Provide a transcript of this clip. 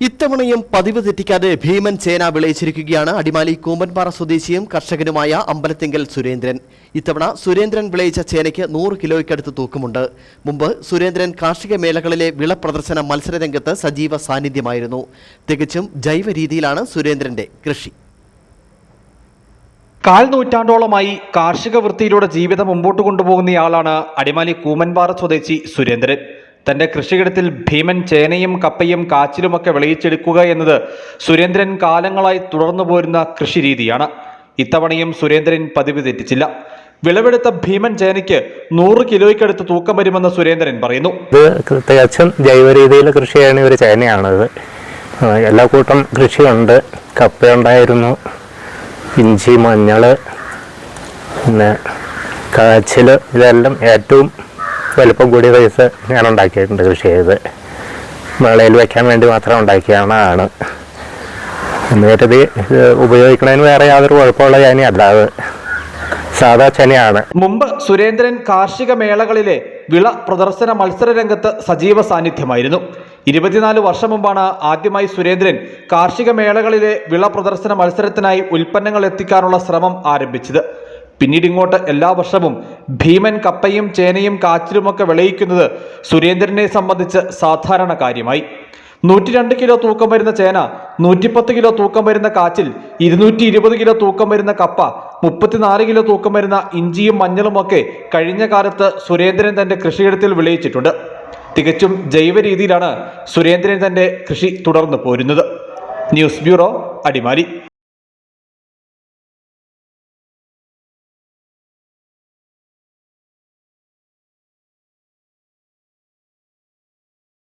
ഇത്തവണയും പതിവ് തെറ്റിക്കാതെ ഭീമൻ ചേന വിളയിച്ചിരിക്കുകയാണ് അടിമാലി കൂമ്പൻപാറ സ്വദേശിയും കർഷകനുമായ അമ്പലത്തിങ്കൽ സുരേന്ദ്രൻ. ഇത്തവണ സുരേന്ദ്രൻ വിളയിച്ച ചേനയ്ക്ക് നൂറ് കിലോയ്ക്കടുത്ത് തൂക്കമുണ്ട്. മുമ്പ് സുരേന്ദ്രൻ കാർഷിക മേളകളിലെ വിള പ്രദർശന മത്സരരംഗത്ത് സജീവ സാന്നിധ്യമായിരുന്നു. തികച്ചും ജൈവ രീതിയിലാണ് സുരേന്ദ്രന്റെ കൃഷി. കാൽ നൂറ്റാണ്ടോളമായി കാർഷിക വൃത്തിയിലൂടെ ജീവിതം മുമ്പോട്ട് കൊണ്ടുപോകുന്നയാളാണ് അടിമാലി കൂമൻപാറ സ്വദേശി സുരേന്ദ്രൻ. തന്റെ കൃഷിയിടത്തിൽ ഭീമൻ ചേനയും കപ്പയും കാച്ചിലുമൊക്കെ വിളയിച്ചെടുക്കുക എന്നത് സുരേന്ദ്രൻ കാലങ്ങളായി തുടർന്നു പോരുന്ന കൃഷിരീതിയാണ് ഇത്തവണയും സുരേന്ദ്രൻ പതിവ് തെറ്റിച്ചില്ല. വിളവെടുത്ത ഭീമൻ ചേനയ്ക്ക് നൂറ് കിലോയ്ക്കടുത്ത് തൂക്കം വരുമെന്ന് സുരേന്ദ്രൻ പറയുന്നു. ഇത് തികച്ചും ജൈവ രീതിയിൽ കൃഷി ചെയ്യുന്ന ഒരു ചേനയാണത് എല്ലാ കൂട്ടം കൃഷിയുണ്ട്. കപ്പ ഉണ്ടായിരുന്നു ഇഞ്ചി മഞ്ഞൾ പിന്നെ കാച്ചിൽ ഇതെല്ലാം ഏറ്റവും വലുപ്പം കൂടിയ പൈസ ഞാൻ ഉണ്ടാക്കിയിട്ടുണ്ട് കൃഷി ചെയ്ത്. മേളയിൽ വയ്ക്കാൻ വേണ്ടി മാത്രം ഉണ്ടാക്കിയാണ് ആണ് എന്ന് ഇത് ഉപയോഗിക്കുന്നതിന് വേറെ യാതൊരു കുഴപ്പമുള്ള ചനി അല്ലാതെ സാധാ ചനിയാണ് മുമ്പ് സുരേന്ദ്രൻ കാർഷിക മേളകളിലെ വിള പ്രദർശന മത്സര രംഗത്ത് സജീവ സാന്നിധ്യമായിരുന്നു. ഇരുപത്തിനാല് വർഷം മുമ്പാണ് ആദ്യമായി സുരേന്ദ്രൻ കാർഷിക മേളകളിലെ വിള പ്രദർശന മത്സരത്തിനായി ഉൽപ്പന്നങ്ങൾ എത്തിക്കാനുള്ള ശ്രമം ആരംഭിച്ചത്. പിന്നീട് ഇങ്ങോട്ട് എല്ലാ വർഷവും ഭീമൻ കപ്പയും ചേനയും കാച്ചിലുമൊക്കെ വിളയിക്കുന്നത് സുരേന്ദ്രനെ സംബന്ധിച്ച് സാധാരണ കാര്യമായി. നൂറ്റി രണ്ട് കിലോ തൂക്കം വരുന്ന ചേന നൂറ്റിപ്പത്ത് കിലോ തൂക്കം വരുന്ന കാച്ചിൽ ഇരുന്നൂറ്റി ഇരുപത് കിലോ തൂക്കം വരുന്ന കപ്പ മുപ്പത്തിനാല് കിലോ തൂക്കം വരുന്ന ഇഞ്ചിയും മഞ്ഞളുമൊക്കെ കഴിഞ്ഞ കാലത്ത് സുരേന്ദ്രൻ തന്റെ കൃഷിയിടത്തിൽ വിളയിച്ചിട്ടുണ്ട്. തികച്ചും ജൈവ രീതിയിലാണ് സുരേന്ദ്രൻ തന്റെ കൃഷി തുടർന്ന് പോരുന്നത്. News bureau Adimali.